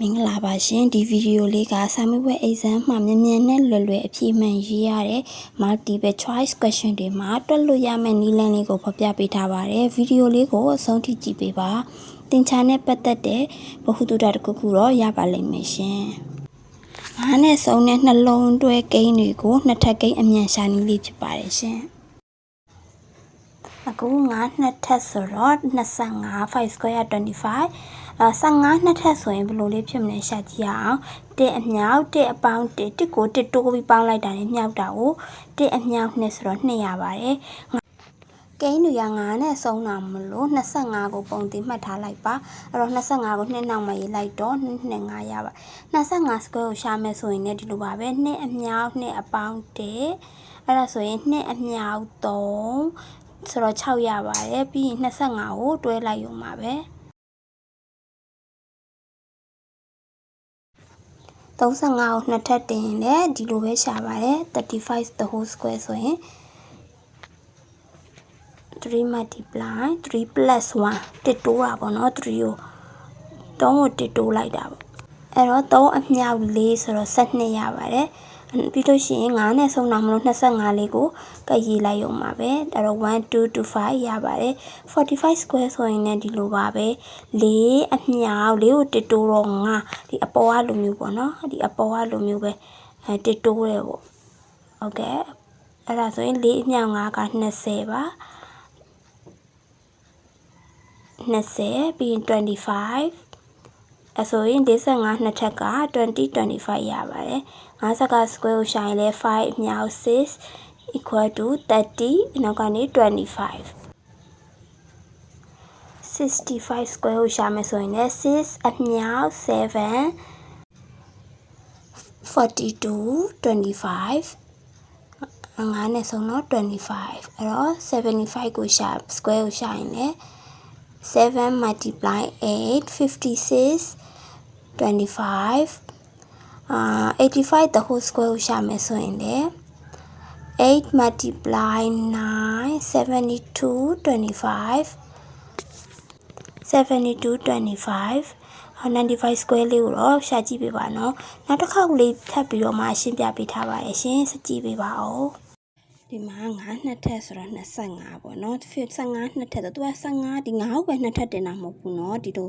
မင်္ဂလာပါရှင်ဒီဗီဒီယိုလေးကစာမေးပွဲ exam မှာမြန်မြန်နဲ့လွယ်လွယ်အဖြေမှန်ရေးရတဲ့ multiple choice question တွေမှာတွက်လို့ရမယ့်နည်းလမ်းလေးကိုဖော်ပြပေးထားပါတယ်ဗီဒီယိုလေးကိုအဆုံးထိကြည့်ပေးပါသင်ချာနဲ့ပတ်သက်တဲ့ဗဟုသုတတစ်ခုခုတော့ရပါလိမ့်မယ်ရှင်ငါးနဲ့ဆုံးတဲ့နှလုံးတွဲကိန်းတွေကိုနှစ်ထပ်ကိန်းအမြန်ရှာနည်းလေးဖြစ်ပါတယ်ရှင် အခု9နှစ်ထပ်ဆိုတော့25 5 square 25အဲ15နှစ်ထပ်ဆိုရင်ဘယ်လိုလေးဖြစ်မလဲရှာကြည့်ရအောင်1အမြောက်1အပေါင်း1 1ကို1တိုးပြီးပေါင်းလိုက်တာနဲ့မြောက်တာကို1အမြောက်2ဆိုတော့2ရပါတယ်ကိန်းတွေက9နဲ့ဆုံးတာမလို့25ကိုပုံတင်မှတ်ထားလိုက်ပါအဲ့တော့25ကို2နောက်မှရေးလိုက်တော့2 5ရပါ25 square ကိုရှာမယ်ဆိုရင်လည်းဒီလိုပါပဲ2အမြောက်2အပေါင်း1အဲ့ဒါဆိုရင်2အမြောက်3 ဆိုတော့6ရပါတယ်ပြီးရင်25ကိုတွဲလိုက်ရုံပါပဲ35ကိုနှစ်ထပ်တင်ရင်လည်းဒီလိုပဲရှာပါတယ်35 the whole square ဆိုရင်3 multiply 3 plus 1တစ်တိုးတာပေါ့နော်3ကို3ကိုတစ်တိုးလိုက်တာပေါ့အဲ့တော့3အမြောက်4ဆိုတော့12ရပါတယ် ပြီးလို့ရှိရင်9နဲ့ဆုံးတာမလို့25လေးကိုကပ်ရေးလိုက်ရုံပါပဲအဲ့တော့1 2 2 5ရပါတယ်45 square ဆိုရင်လည်းဒီလိုပါပဲ4အမြောက်4ကိုတစ်တိုးတော့9ဒီအပေါ်ကလိုမျိုးပေါ့နော်ဒီအပေါ်ကလိုမျိုးပဲအဲတစ်တိုးတယ်ပေါ့ဟုတ်ကဲ့အဲ့ဒါဆိုရင်4အမြောက်9က20ပါ20ပြီးရင်25 အဆိုရင်45နှစ်ထက်က20 25ရပါတယ်50က square ကိုရှာရင်လဲ5အမြောက်6 equal to 30နောက်ကနေ25 65 square ကိုရှာမယ်ဆိုရင်လည်း6အမြောက်7 42 25ငါးနဲ့ဆုံးတော့25အဲ့တော့75ကိုရှာ square ကိုရှာရင်လည်း7 multiply 8 56 25အာ85 the whole square ကိုရှာမယ်ဆိုရင်လည်း8 multiply 9 72 25 72 25 95 square လေးကိုတော့ရှာကြည့်ပေးပါနော်နောက်တစ်ခေါက်လေးထပ်ပြီးတော့မှရှင်းပြပေးထားပါတယ်ရှင်စကြည့်ပေးပါဦး ဒီမှာ9နှစ်ထက်ဆိုတော့25ပေါ့နော်15နှစ်ထက်ဆိုသူက15ဒီ9ပဲနှစ်ထက်တင်တာမဟုတ်ဘူးနော်ဒီလို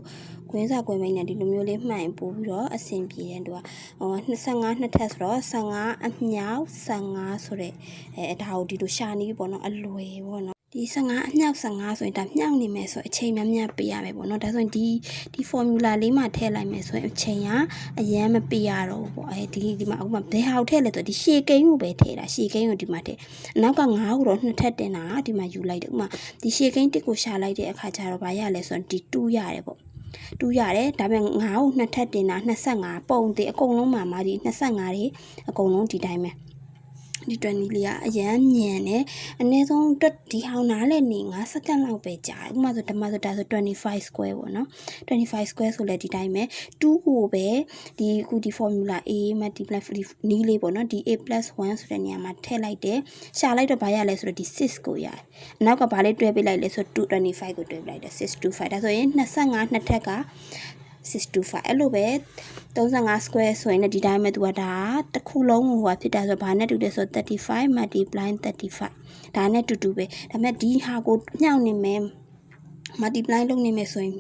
ခွင်းစာခွင်းမိတ်နဲ့ဒီလိုမျိုးလေးမှန်ပို့ပြီးတော့အဆင်ပြေတယ်သူကဟို25နှစ်ထက်ဆိုတော့15အမြောက်15ဆိုတဲ့အဲဒါကိုဒီလိုရှာနေပြီပေါ့နော်အလွယ်ပေါ့နော် ဒီ15အမြောက်15ဆိုရင်ဒါမြောက်နေမယ်ဆိုအချိန်များများပေးရမယ်ပေါ့နော်ဒါဆိုရင်ဒီဒီ formula လေးမှာထည့်လိုက်မယ်ဆိုရင်အချိန်ကအရန်မပေးရတော့ဘူးပေါ့အဲဒီဒီမှာအခုမှဘယ်ဟာကိုထည့်လဲဆိုဒီရှေကိန်းကိုပဲထည့်တာရှေကိန်းကိုဒီမှာထည့်အနောက်က9ကိုတော့နှစ်ထပ်တင်တာဒီမှာယူလိုက်တယ်ဥမာဒီရှေကိန်းတစ်ကိုရှာလိုက်တဲ့အခါကျတော့ဘာရလဲဆိုတော့ဒီ2ရတယ်ပေါ့တူးရတယ်ဒါပေမဲ့9ကိုနှစ်ထပ်တင်တာ25ပုံသေးအကုန်လုံးမှာမာဒီ25တွေအကုန်လုံးဒီတိုင်းပဲ ဒီ20 လေးကအရန်မြန်တယ်အနည်းဆုံးတက်ဒီဟောင်းနားလည်းနေ9စက္ကန့်လောက်ပဲကြာဥပမာဆိုဓမ္မဆိုဒါဆို25 square ပေါ့နော်25 square ဆိုလည်းဒီတိုင်းပဲ2ကိုပဲဒီခုဒီ formula a multiply နီးလေးပေါ့နော်ဒီ a 1ဆိုတဲ့နေရာမှာထည့်လိုက်တယ်ရှာလိုက်တော့ဘာရလဲဆိုတော့ဒီ6ကိုရတယ်အနောက်ကဘာလေးတွဲပေးလိုက်လဲဆိုတော့225ကိုတွဲပေးလိုက်တယ်625ဒါဆိုရင်25နှစ်ထက်က 625အဲ့လိုပဲ35 square ဆိုရင်လည်းဒီတိုင်းပဲသူကဒါတစ်ခုလုံးဟိုဟာဖြစ်တာဆိုဘာနဲ့တူလဲဆို35 multiply 35ဒါနဲ့တူတူပဲဒါပေမဲ့ဒီဟာကိုညှောက်နေမယ် multiply လုပ်နေမယ်ဆိုရင်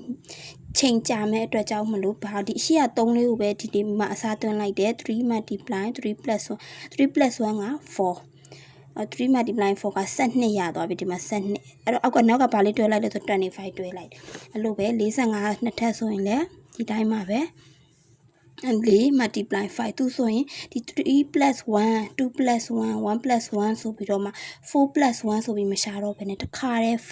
ချိန်ကြာမဲ့အတွက်ကြောင့်မလို့ဘာဒီရှိရ3လေးကိုပဲဒီဒီမှာအစားသွင်းလိုက်တယ်3 multiply 3 plus 1 3 plus 1က4 3 multiply 4က12ရသွားပြီဒီမှာ12အဲ့တော့အောက်ကနောက်ကဘာလေးတွဲလိုက်လဲဆို25တွဲလိုက်အဲ့လိုပဲ45နှစ်ထပ်ဆိုရင်လည်း ဒီတိုင်းမှာပဲ4 multiply 5သူဆိုရင်ဒီ3 plus 1 2 plus 1 1 plus 1ဆိုပြီးတော့မှ4 plus 1ဆိုပြီးမရှာတော့ဘဲနဲ့တခါတည်း5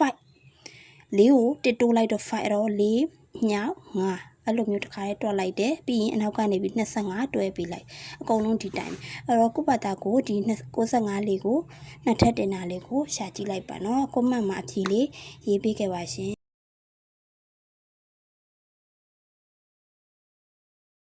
4ကိုတစ်တိုးလိုက်တော့5အဲ့တော့4ညောက်5အဲ့လိုမျိုးတစ်ခါလေးတွက်လိုက်တယ်ပြီးရင်အနောက်ကနေပြီး25တွဲပေးလိုက်အကုန်လုံးဒီတိုင်းအဲ့တော့ကုပတာကိုဒီ65လေးကိုနှစ်ထပ်တင်တာလေးကိုရှာကြည့်လိုက်ပါနော်ကွန်မန့်မှာအဖြေလေးရေးပေးခဲ့ပါရှင်